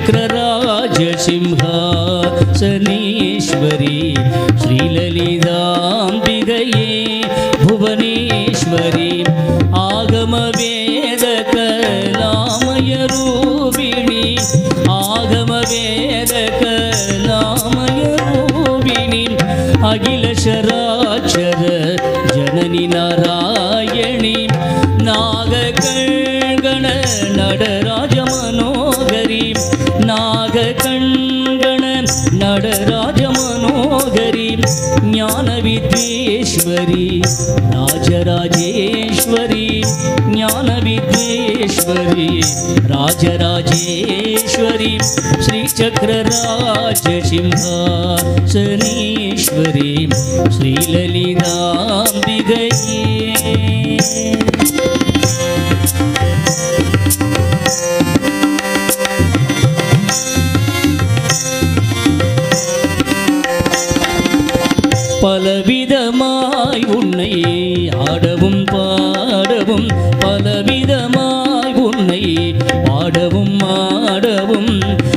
चक्रराजसिंहासनीश्वरी श्रीललिताम्बिकये भुवनेश्वरी आगमवेदकलामयरूपिणी आगमवेदकलामयरूपिणी अखिलशराक्षर जननि नारायणी नागकङ्गण नडर डराजमनोगरिं ज्ञानविद्येश्वरी राजराजेश्वरी ज्ञानविद्येश्वरी राजराजेश्वरी श्रीचक्रराजसिंहासनीश्वरी श्रीललिताम्बिगरि பலவிதமாய் உன்னை ஆடவும் பாடவும் பலவிதமாய் உன்னை பாடவும் ஆடவும்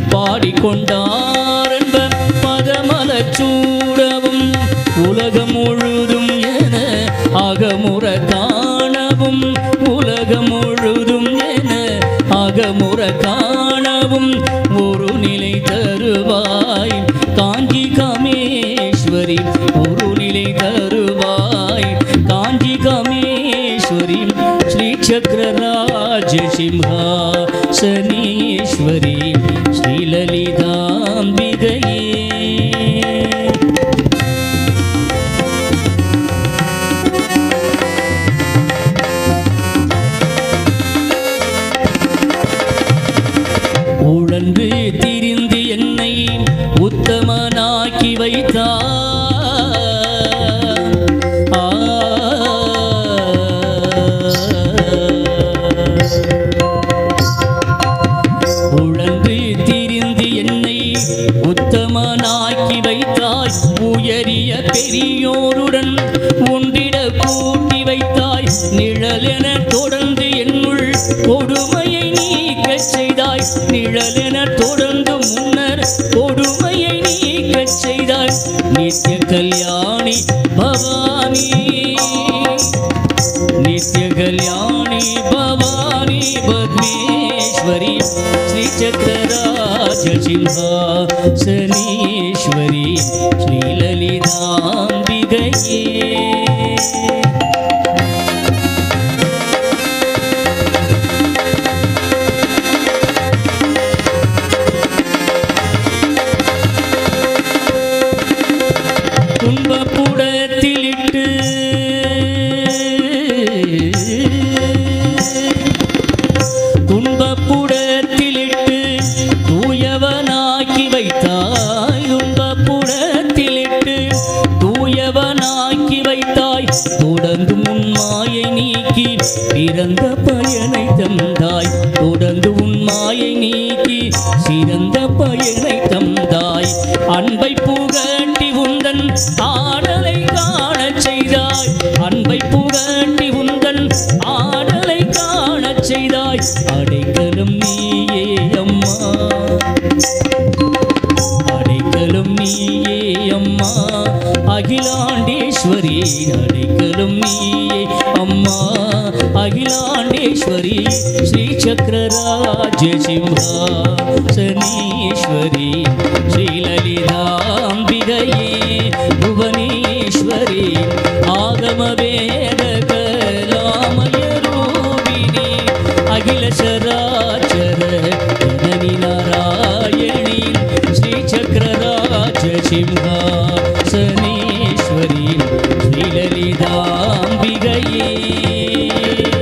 பாடிக்கொண்டாரன்ப பதமலச் சூடவும் உலகம் முழுதும் என அகமுற காணவும் உலகம் முழுதும் என அகமுற காணவும் ஒரு நிலை தருவாய். காஞ்சி காம சக்கரராஜ சிம்ஹாசனீஸ்வரி ஸ்ரீலலிதாம்பிகையே உழன்று திரிந்து என்னை உத்தமனாக்கி வைத்தார். உழன்று என்னை உத்தமனாக்கி வைத்தாய். உயரிய பெரியோருடன் உண்டிட கூட்டி வைத்தாய். நிழலென தொடர்ந்து என்னுள் கொடுமையை நீக்க செய்தாய். நிழலென தொடர்ந்து முன்னர் கொடுமையை நீக்க செய்தாய். நித்திய கல்யாணி பவானி நித்திய கல்யாணி भवानी पद्मेश्वरी बध्नेश्वरी श्रीचकराज चिह्वा தொடர்ந்து உன் மாயை நீக்கி பிறந்த பயனை தந்தாய். தொடர்ந்து உன் மாயை நீக்கி சிறந்த பயனை தந்தாய். அன்பை புகட்டி உந்தன் ஆடலை காணச் செய்தாய். அன்பை புகட்டி உந்தன் ஆடலை காணச் செய்தாய். அடைக்கலும் நீயே அம்மா. அடைக்கலும் நீயே அம்மா. அகிலாண்டேஸ்வரி அடைக்கலும் நீயே. அம்மா அகிலாண்டேஸ்வரி ஸ்ரீ சக்கரராஜ சிம்ஹா சனீஸ்வரி ஸ்ரீலலிதாம்பிகையே. சிம்ஹாசனீஸ்வரி ஸ்ரீலலிதாம்பிகையே